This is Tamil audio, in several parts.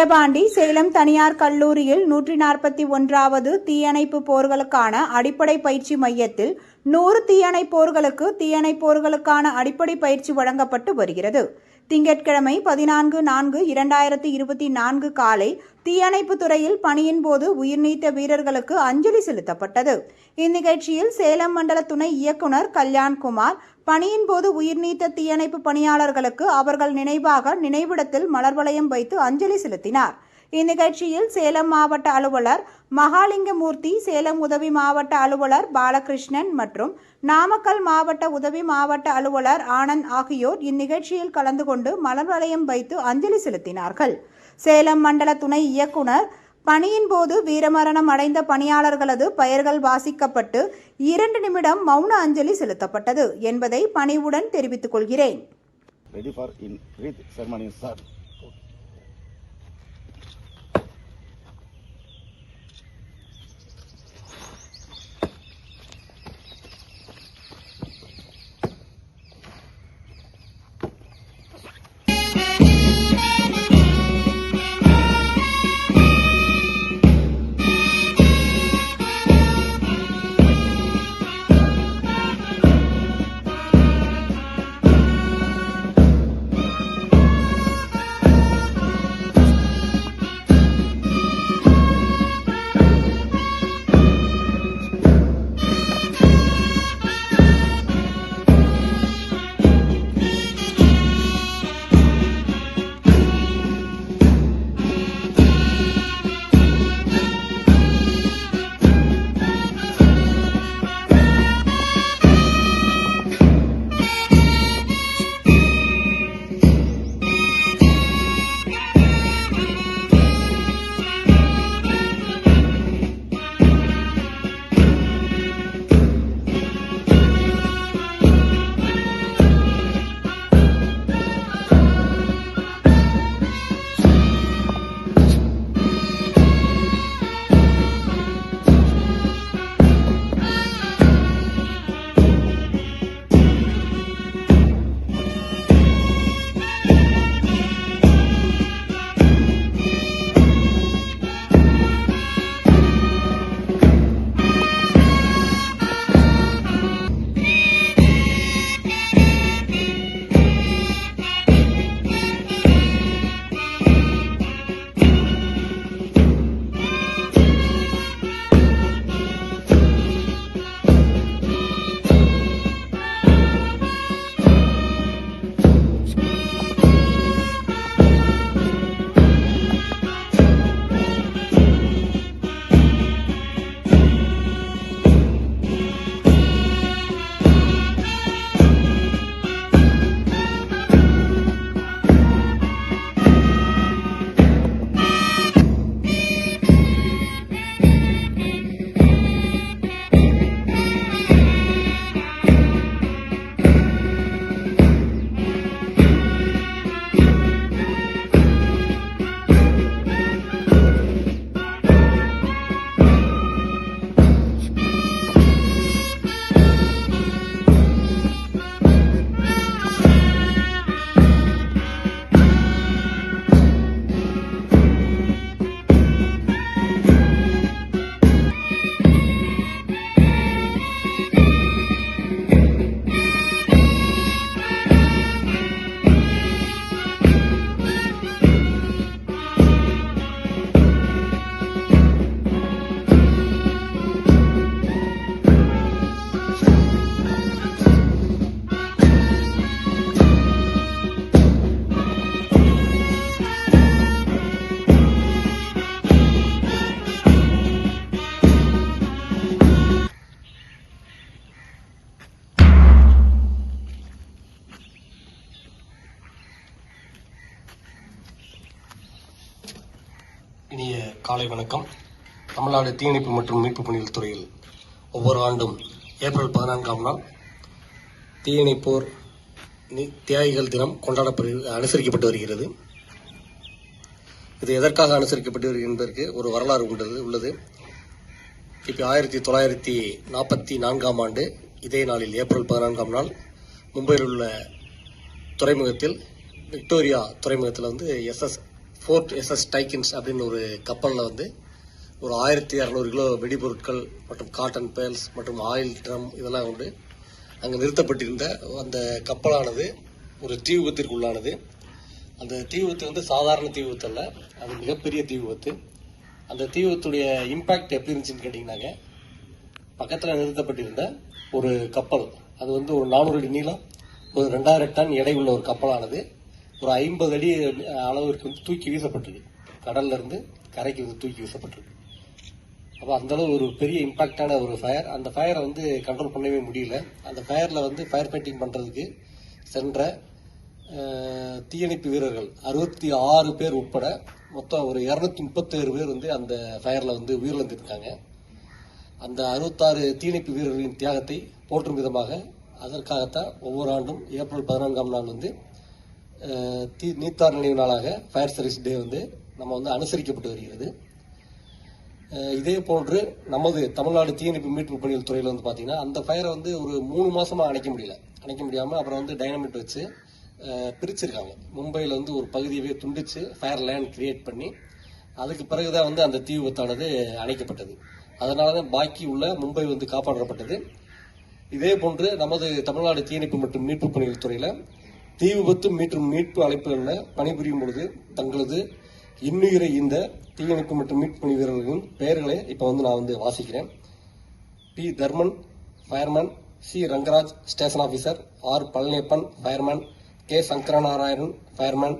வீரபாண்டி சேலம் தனியார் கல்லூரியில் நூற்றி நாற்பத்தி ஒன்றாவது தீயணைப்பு போர்களுக்கான அடிப்படை பயிற்சி மையத்தில் நூறு தீயணைப்போர்களுக்கு தீயணைப்போர்களுக்கான அடிப்படை பயிற்சி வழங்கப்பட்டு வருகிறது. திங்கட்கிழமை பதினான்கு நான்கு இரண்டாயிரத்தி இருபத்தி நான்கு காலை தீயணைப்பு துறையில் பணியின் போது உயிர்நீத்த வீரர்களுக்கு அஞ்சலி செலுத்தப்பட்டது. இந்நிகழ்ச்சியில் சேலம் மண்டல துணை இயக்குனர் கல்யாண்குமார் பணியின் போது உயிர்நீத்த தீயணைப்பு பணியாளர்களுக்கு அவர்கள் நினைவாக நினைவிடத்தில் மலர் வளையம் வைத்து அஞ்சலி செலுத்தினார். இந்நிகழ்ச்சியில் சேலம் மாவட்ட அலுவலர் மகாலிங்கமூர்த்தி சேலம் உதவி மாவட்ட அலுவலர் பாலகிருஷ்ணன் மற்றும் நாமக்கல் மாவட்ட உதவி மாவட்ட அலுவலர் ஆனந்த் ஆகியோர் இந்நிகழ்ச்சியில் கலந்து கொண்டு மலர் வளையம் வைத்து அஞ்சலி செலுத்தினார்கள். சேலம் மண்டல துணை இயக்குனர் பணியின் போது வீரமரணம் அடைந்த பணியாளர்களது பெயர்கள் வாசிக்கப்பட்டு இரண்டு நிமிடம் மௌன அஞ்சலி செலுத்தப்பட்டது என்பதை பணிவுடன் தெரிவித்துக் கொள்கிறேன். காலை வணக்கம். தமிழ்நாடு தீயணைப்பு மற்றும் மீட்பு பணிகள் துறையில் ஒவ்வொரு ஆண்டும் ஏப்ரல் பதினான்காம் நாள் தீயணைப்போர் தியாகிகள் தினம் கொண்டாடப்படு அனுசரிக்கப்பட்டு வருகிறது. இது எதற்காக அனுசரிக்கப்பட்டு வருகிறது என்பதற்கு ஒரு வரலாறு உண்டது உள்ளது. கிபி ஆயிரத்தி தொள்ளாயிரத்தி நாற்பத்தி நான்காம் ஆண்டு இதே நாளில் ஏப்ரல் பதினான்காம் நாள் மும்பையில் உள்ள துறைமுகத்தில் விக்டோரியா துறைமுகத்தில் வந்து எஸ்எஸ் ஃபோர்ட் எஸ்எஸ் டைக்கின்ஸ் அப்படின்னு ஒரு கப்பலில் வந்து ஒரு ஆயிரத்தி இரநூறு கிலோ வெடிபொருட்கள் மற்றும் காட்டன் பேல்ஸ் மற்றும் ஆயில் ட்ரம் இதெல்லாம் உண்டு அங்கே நிறுத்தப்பட்டிருந்த அந்த கப்பலானது ஒரு தீ விபத்திற்கு உள்ளானது அந்த தீ விபத்து வந்து சாதாரண தீ விபத்து அல்ல அது மிகப்பெரிய தீ விபத்து அந்த தீ விபத்துடைய எப்படி இருந்துச்சுன்னு கேட்டிங்கனாங்க பக்கத்தில் நிறுத்தப்பட்டிருந்த ஒரு கப்பல். அது வந்து ஒரு நானூறு அடி நீளம் ஒரு ரெண்டாயிரம் டன் எடை உள்ள ஒரு கப்பலானது. ஒரு ஐம்பது அடி அளவிற்கு வந்து தூக்கி வீசப்பட்டிருக்கு கடல்ல இருந்து கரைக்கு வந்து தூக்கி வீசப்பட்டிருக்கு அப்போ அந்த அளவு ஒரு பெரிய இம்பாக்டான ஒரு ஃபயர் அந்த ஃபயரை வந்து கண்ட்ரோல் பண்ணவே முடியல. அந்த ஃபயரில் வந்து ஃபயர் ஃபைட்டிங் பண்ணுறதுக்கு சென்ற தீயணைப்பு வீரர்கள் அறுபத்தி ஆறு பேர் உட்பட மொத்தம் ஒரு இரநூத்தி முப்பத்தேழு பேர் வந்து அந்த ஃபயரில் வந்து உயிரிழந்திருக்காங்க. அந்த அறுபத்தாறு தீயணைப்பு வீரர்களின் தியாகத்தை போற்றும் விதமாக அதற்காகத்தான் ஒவ்வொரு ஆண்டும் ஏப்ரல் பதினான்காம் நாள் வந்து தீ நீத்தார் நினைவு நாளாக ஃபயர் சர்வீஸ் டே வந்து நம்ம வந்து அனுசரிக்கப்பட்டு வருகிறது. இதே போன்று நமது தமிழ்நாடு தீயணைப்பு மீட்பு பணிகள் துறையில் வந்து பார்த்தீங்கன்னா அந்த ஃபயரை வந்து ஒரு மூணு மாதமாக அணைக்க முடியல. அணைக்க முடியாமல் அப்புறம் வந்து டைனமிட் வச்சு பிரிச்சிருக்காங்க. மும்பையில் வந்து ஒரு பகுதியவே துண்டிச்சு ஃபயர் லேண்ட் கிரியேட் பண்ணி அதுக்கு பிறகுதான் வந்து அந்த தீ விபத்தானது அணைக்கப்பட்டது. அதனால தான் பாக்கி உள்ள மும்பை வந்து காப்பாற்றப்பட்டது. இதே போன்று நமது தமிழ்நாடு தீயணைப்பு மற்றும் மீட்பு பணிகள் துறையில் தீ விபத்து மற்றும் மீட்பு அழைப்புகளில் பணிபுரியும் பொழுது தங்களது இன்னுயிரை இந்த தீயணைப்பு மற்றும் மீட்பு பணி வீரர்களின் பெயர்களை இப்போ வந்து நான் வந்து வாசிக்கிறேன். P Dharman fireman C Rangaraj station officer R Palaniappan fireman K Sankaranarayanan fireman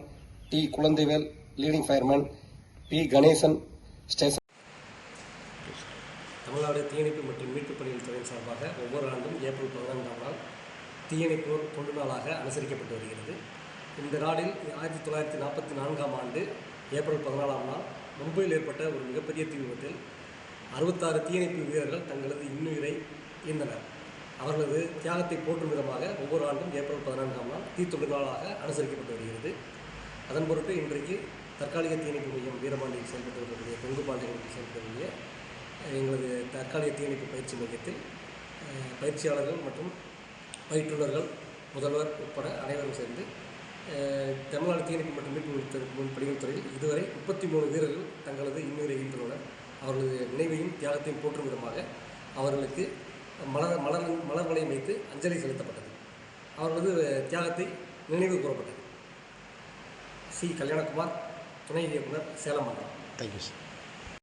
D Kuzhandaivel leading fireman P Ganesan station Tamil Nadu தீயணைப்பு மற்றும் மீட்பு பணிகள் துறையின் சார்பாக ஒவ்வொரு ஆண்டும் ஏப்ரல் பதினான்காம் நாள் தீயணைப்போர் தொண்டு நாளாக அனுசரிக்கப்பட்டு வருகிறது. இந்த நாளில் ஆயிரத்தி தொள்ளாயிரத்தி நாற்பத்தி நான்காம் ஆண்டு ஏப்ரல் பதினாலாம் நாள் மும்பையில் ஏற்பட்ட ஒரு மிகப்பெரிய தீ விபத்தில் அறுபத்தாறு தீயணைப்பு வீரர்கள் தங்களது இன்னுயிரை ஈந்தனர் அவர்களது தியாகத்தை போற்றும் விதமாக ஒவ்வொரு ஆண்டும் ஏப்ரல் பதினான்காம் நாள் தீத்தொண்டு நாளாக அனுசரிக்கப்பட்டு வருகிறது. அதன் பொருட்டு இன்றைக்கு தற்காலிக தீயணைப்பு மையம் வீரபாண்டியில் செயல்பட்டு வரக்கூடிய கொங்கு பாண்டியர்களுக்கு செயல்படக்கூடிய எங்களது தற்காலிக தீயணைப்பு பயிற்சி மையத்தில் பயிற்சியாளர்கள் மற்றும் பயிற்றுனர்கள் முதல்வர் உட்பட அனைவரும் சேர்ந்து தமிழ்நாடு தீயணைப்பு மற்றும் மீட்பு துறை- பணிகள் துறையில் இதுவரை முப்பத்தி மூணு வீரர்கள் தங்களது இன்னுயிரை ஈந்துள்ளனர் அவர்களது நினைவையும் தியாகத்தையும் போற்றும் விதமாக அவர்களுக்கு மலர் மலர் மலர் வளையம் வைத்து அஞ்சலி செலுத்தப்பட்டது. அவர்களது தியாகத்தை நினைவு கூறப்பட்டது. சி. கல்யாணகுமார் துணை இயக்குனர் சேலம் மண்டலம் தேங்க்யூ சார்